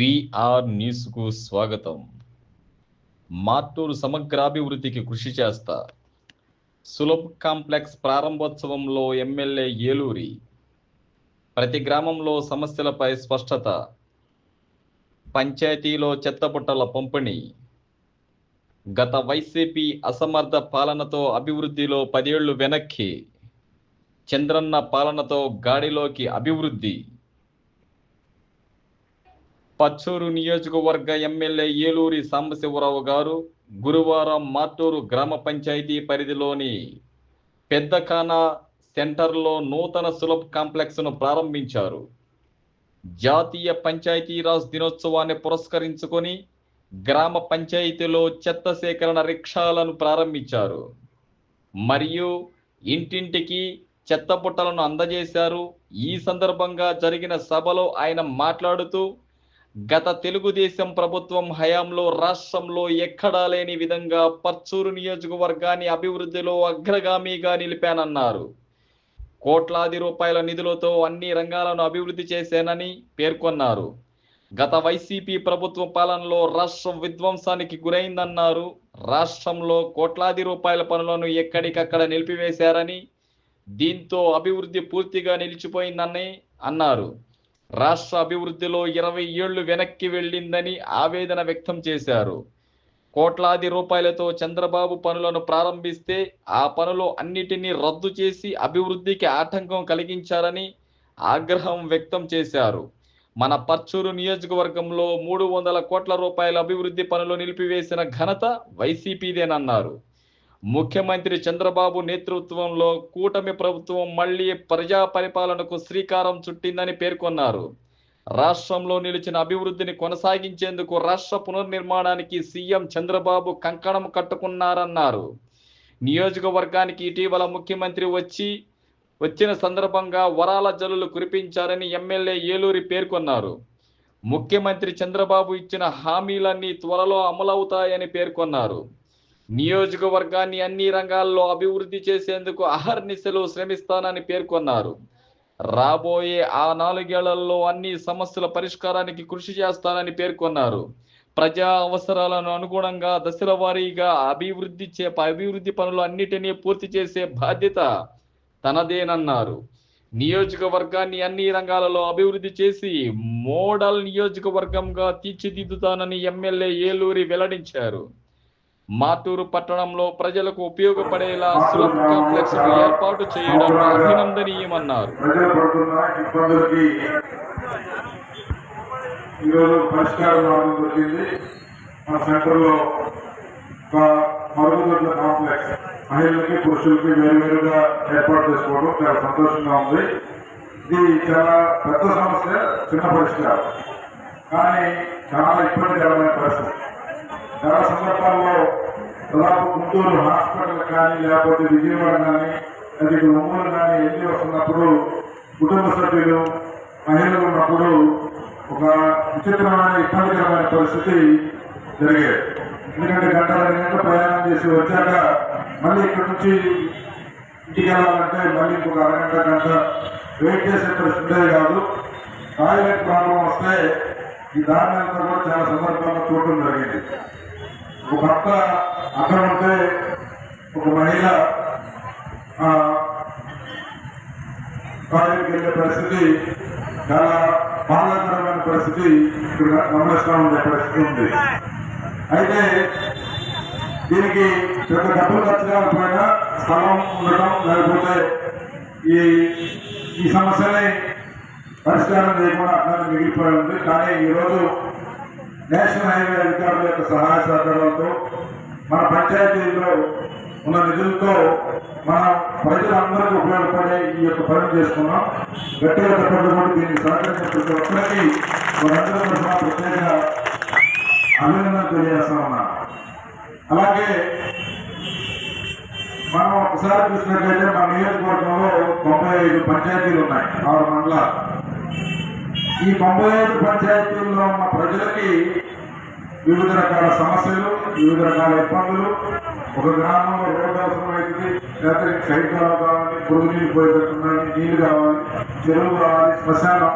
VR న్యూస్కు స్వాగతం. మార్టూరు సమగ్రాభివృద్ధికి కృషి చేస్తా. సులభ్ కాంప్లెక్స్ ప్రారంభోత్సవంలో ఎమ్మెల్యే ఏలూరి. ప్రతి గ్రామంలో సమస్యలపై స్పష్టత. పంచాయతీలో చెత్తబుట్టల పంపిణీ. గత వైసీపీ అసమర్థ పాలనతో అభివృద్ధిలో పదేళ్ళు వెనక్కి. చంద్రన్న పాలనతో గాడిలోకి అభివృద్ధి. పచ్చూరు నియోజకవర్గ ఎమ్మెల్యే ఏలూరి సాంబశివరావు గారు గురువారం మార్టూరు గ్రామ పంచాయతీ పరిధిలోని పెద్దఖానా సెంటర్లో నూతన సులభ్ కాంప్లెక్స్ను ప్రారంభించారు. జాతీయ పంచాయతీరాజ్ దినోత్సవాన్ని పురస్కరించుకొని గ్రామ పంచాయతీలో చెత్త సేకరణ రిక్షాలను ప్రారంభించారు. మరియు ఇంటింటికి చెత్త బుట్టలను అందజేశారు. ఈ సందర్భంగా జరిగిన సభలో ఆయన మాట్లాడుతూ గత తెలుగుదేశం ప్రభుత్వం హయాంలో రాష్ట్రంలో ఎక్కడా లేని విధంగా పర్చూరు నియోజకవర్గాన్ని అభివృద్ధిలో అగ్రగామిగా నిలిపానన్నారు. కోట్లాది రూపాయల నిధులతో అన్ని రంగాలను అభివృద్ధి చేశానని పేర్కొన్నారు. గత వైసీపీ ప్రభుత్వ పాలనలో రాష్ట్రం విధ్వంసానికి గురైందన్నారు. రాష్ట్రంలో కోట్లాది రూపాయల పనులను ఎక్కడికక్కడ నిలిపివేశారని దీంతో అభివృద్ధి పూర్తిగా నిలిచిపోయిందని అన్నారు. రాష్ట్ర అభివృద్ధిలో ఇరవై ఏళ్ళు వెనక్కి వెళ్ళిందని ఆవేదన వ్యక్తం చేశారు. కోట్లాది రూపాయలతో చంద్రబాబు పనులను ప్రారంభిస్తే ఆ పనులు అన్నిటినీ రద్దు చేసి అభివృద్ధికి ఆటంకం కలిగించారని ఆగ్రహం వ్యక్తం చేశారు. మన పర్చూరు నియోజకవర్గంలో మూడు వందల కోట్ల రూపాయల అభివృద్ధి పనులు నిలిపివేసిన ఘనత వైసీపీదేనన్నారు. ముఖ్యమంత్రి చంద్రబాబు నేతృత్వంలో కూటమి ప్రభుత్వం మళ్ళీ ప్రజా పరిపాలనకు శ్రీకారం చుట్టిందని పేర్కొన్నారు. రాష్ట్రంలో నిలిచిన అభివృద్ధిని కొనసాగించేందుకు రాష్ట్ర పునర్నిర్మాణానికి సీఎం చంద్రబాబు కంకణం కట్టుకున్నారన్నారు. నియోజకవర్గానికి ఇటీవల ముఖ్యమంత్రి వచ్చి వచ్చిన సందర్భంగా వరాల జల్లులు కురిపించారని ఎమ్మెల్యే ఏలూరి పేర్కొన్నారు. ముఖ్యమంత్రి చంద్రబాబు ఇచ్చిన హామీలన్నీ త్వరలో అమలవుతాయని పేర్కొన్నారు. నియోజకవర్గాన్ని అన్ని రంగాల్లో అభివృద్ధి చేసేందుకు అహర్నిశలు శ్రమిస్తానని పేర్కొన్నారు. రాబోయే ఆ నాలుగేళ్ళలో అన్ని సమస్యల పరిష్కారానికి కృషి చేస్తానని పేర్కొన్నారు. ప్రజా అవసరాలను అనుగుణంగా దశల వారీగా అభివృద్ధి చే అభివృద్ధి పనులు అన్నిటినీ పూర్తి చేసే బాధ్యత తనదేనన్నారు. నియోజకవర్గాన్ని అన్ని రంగాలలో అభివృద్ధి చేసి మోడల్ నియోజకవర్గంగా తీర్చిదిద్దుతానని ఎమ్మెల్యే ఏలూరి వెల్లడించారు. మాటూరు పట్టణంలో ప్రజలకు ఉపయోగపడేలా సులభ కాంప్లెక్స్ ఏర్పాటు చేయడం అభినందనీయమన్నారు. ప్రజలు ఈరోజు పరిష్కారం రావడం జరిగింది. మన సెంటర్లో ఒక మరుగుదొడ్ల కాంప్లెక్స్ మహిళలకి పురుషులకి వేరువేరుగా ఏర్పాటు చేసుకోవడం చాలా సంతోషంగా ఉంది. ఇది చాలా పెద్ద సమస్య చిన్న పరిష్కారం. కానీ చాలా ఇబ్బందికరమైన పరిస్థితి. చాలా సందర్భాల్లో దాదాపు గుంటూరు హాస్పిటల్ కానీ లేకపోతే విజయవాడ కానీ అది ఒంగోలు కానీ వెళ్ళి వస్తున్నప్పుడు కుటుంబ సభ్యులు మహిళలు ఉన్నప్పుడు ఒక విచిత్రమైన ఇబ్బందికరమైన పరిస్థితి జరిగేది. ఎందుకంటే గంటల గంటలు ప్రయాణం చేసి వచ్చాక మళ్ళీ ఇక్కడ నుంచి ఇంటికి వెళ్ళాలంటే మళ్ళీ ఇంకొక అరగంట గంట వెయిట్ చేసే పరిస్థితి కాదు. టాయిలెట్ ప్రాబ్లం వస్తే ఈ దారిని అంతా కూడా చాలా సందర్భాల్లో చూడటం జరిగింది. ఒక భర్త అక్కడ ఉంటే ఒక మహిళ కాలేజీకి వెళ్ళే పరిస్థితి చాలా బాధాకరమైన పరిస్థితి ఇక్కడ గమనిస్తూ ఉండే పరిస్థితి ఉంది. అయితే దీనికి పెద్ద డబ్బులు ఖర్చు కాకపోయినా స్థలం ఉండటం లేకపోతే ఈ ఈ సమస్యని పరిష్కారం చేయకుండా అట్లానే మిగిలిపోయి ఉంది కానీ ఈరోజు నేషనల్ హైవే అధికారుల యొక్క సహాయ సహకారాలతో మన పంచాయతీల్లో ఉన్న నిధులతో మనం ప్రజలందరికీ ఉపయోగపడే ఈ యొక్క పని చేసుకున్నాం. గట్టిగా తప్పకుండా దీనికి సహకరించిన ప్రతి ఒక్కరికి మనందరం ప్రత్యేక అభినందన తెలియజేస్తా ఉన్నాను అలాగే మనం ఒకసారి చూసినట్లయితే మన నియోజకవర్గంలో తొంభై ఐదు పంచాయతీలు ఉన్నాయి ఆరు మండలాలు. ఈ తొంభై ఐదు పంచాయతీల్లో ఉన్న ప్రజలకి వివిధ రకాల సమస్యలు వివిధ రకాల ఇబ్బందులు. ఒక గ్రామంలో రోడ్డు అవసరం లేకపోతే సైకాలు కావాలి పురుగు నీళ్ళు పోయేటట్టున్నాయి నీళ్ళు కావాలి. చెరువు కావాలి. శ్మశానం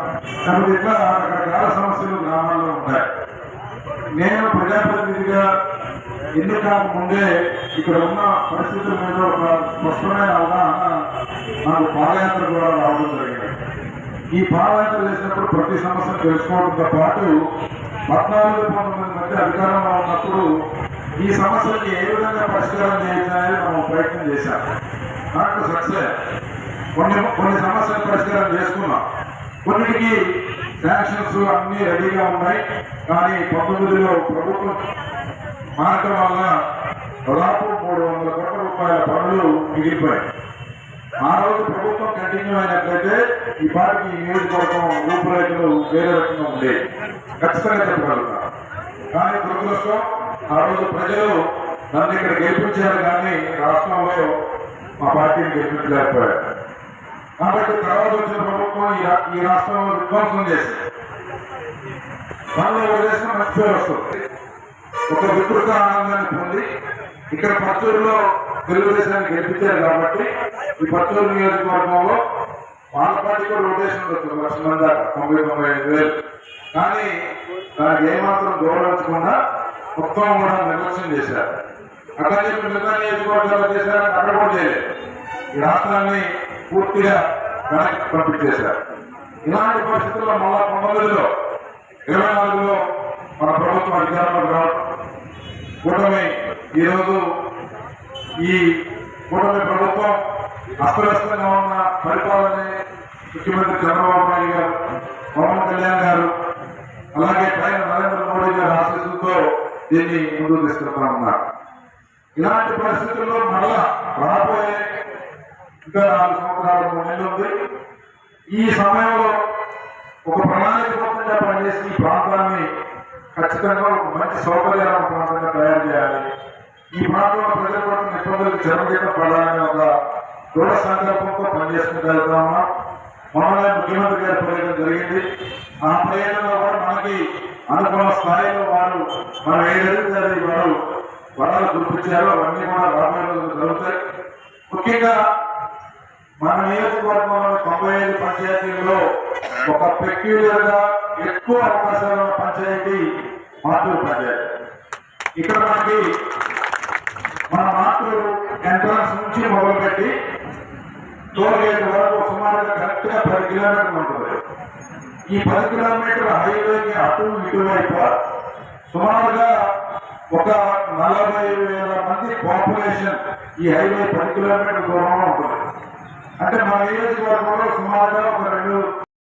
కాబట్టి ఇట్లా రకరకాల సమస్యలు గ్రామాల్లో ఉంటాయి. నేను ప్రజాప్రతినిధిగా ఎన్నికల ముందే ఇక్కడ ఉన్న పరిస్థితుల మీద ఒక స్పష్టమైన అవగాహన నాకు పాదయాత్ర ద్వారా రావడం జరిగింది. ఈ పాదయాత్ర చేసినప్పుడు ప్రతి సమస్యను తెలుసుకోవడంతో పాటు పద్నాలుగు పంతొమ్మిది మంది అధికారంలో ఉన్నప్పుడు ఈ సమస్యకి ఏ విధంగా పరిష్కారం చేయాలని మనం ప్రయత్నం చేశాం. నాకు సక్సెస్ కొన్ని కొన్ని సమస్యలు పరిష్కారం చేసుకున్నాం. కొన్నిటికి శాంక్షన్స్ అన్ని రెడీగా ఉన్నాయి. కానీ పంతొమ్మిదిలో ప్రభుత్వం మారటం వల్ల దాదాపు మూడు వందల కోట్ల రూపాయల పనులు మిగిలిపోయాయి. ఆ రోజు ప్రభుత్వం కంటిన్యూ అయినట్లయితే ఈ పార్టీ నియోజకవర్గం రూపురేఖలు వేరే రకంగా ఉండేవి. ఖచ్చితంగా చెప్పగలుగుతాం కానీ దురదృష్టం ఆ రోజు ప్రజలు నన్ను ఇక్కడ గెలిపించారు కానీ రాష్ట్రంలో మా పార్టీని గెలిపించలేకపోయారు. కాబట్టి తర్వాత వచ్చిన ప్రభుత్వం ఈ రాష్ట్రంలో విధ్వంసం చేసింది. పనులు వదిలేసిన మంచి పేరు వస్తుంది. ఒక వికృత ఆనందాన్ని పొంది ఇక్కడ పచ్చూరులో తెలుగుదేశాన్ని గెలిపించారు కాబట్టి ఈ పచ్చూరు నియోజకవర్గంలో వాళ్ళ పార్టీ కూడా రొటేషన్ వస్తుంది లక్ష మంది తొంభై తొంభై ఐదు వేలు. కానీ దానికి ఏమాత్రం గౌరవించకుండా మొత్తం కూడా నిర్లక్ష్యం చేశారు. అట్లా చెప్పి మిగతా నియోజకవర్గాలు చేశారని అక్కడ కూడా చేయలేదు. ఈ రాష్ట్రాన్ని పూర్తిగా వెనక్కి పంపించేశారు. ఇలాంటి పరిస్థితుల్లో మళ్ళా పంతొమ్మిదిలో ఇరవై నాలుగులో మన ప్రభుత్వం అధికారంలోకి రావడం. కూటమి ఈరోజు ఈ కూటమి ప్రభుత్వం అస్తవ్యస్తంగా ఉన్న పరిపాలనని ముఖ్యమంత్రి చంద్రబాబు నాయుడు గారు పవన్ కళ్యాణ్ గారు అలాగే పైన నరేంద్ర మోడీ గారి ఆశీస్సులతో దీన్ని ముందుకు తీసుకెళ్తా ఉన్నారు. ఇలాంటి పరిస్థితుల్లో మళ్ళా రాబోయే ఇంకా నాలుగు సంవత్సరాలు మూడు నెలలు ఉంది. ఈ సమయంలో ఒక ప్రణాళికబద్ధంగా పనిచేసి ఈ ప్రాంతాన్ని ఖచ్చితంగా ఒక మంచి సౌకర్యాల ప్రాంతంగా తయారు చేయాలి. ఈ ప్రాంతంలో ప్రజలు పడుతున్న ఇబ్బందులకు చెరగీత పడాలని ఒక దృఢ సంకల్పంతో పనిచేసుకుంటూ వెళ్తా ఉన్నాం. మొన్ననే ముఖ్యమంత్రి గారి పర్యటన జరిగింది. ఆ పర్యటనలో కూడా మనకి అనుకున్న స్థాయిలో వారు మనం ఏదైతే వారు వరాలు గుర్తించారో. అవన్నీ కూడా రాబోయే రోజులు జరుగుతాయి. ముఖ్యంగా మన నియోజకవర్గంలో తొంభై ఐదు పంచాయతీల్లో ఒక పెక్యులర్గా ఎక్కువ అవకాశాలు ఉన్న పంచాయతీ మాతూరు పంచాయతీ. ఇక్కడ మనకి మన మాతూరు ఎంట్రన్స్ నుంచి మొదలుపెట్టి టోల్ గేట్ వరకు సుమారుగా కరెక్ట్గా పది కిలోమీటర్లు ఉంటుంది. ఈ పది కిలోమీటర్ల హైవేకి అటు ఇటువైపు సుమారుగా ఒక నలభై వేల మంది పాపులేషన్ ఈ హైవే పది కిలోమీటర్ల దూరంలో ఉంటుంది. అంటే మా నియోజకవర్గంలో సుమారుగా ఒక రెండు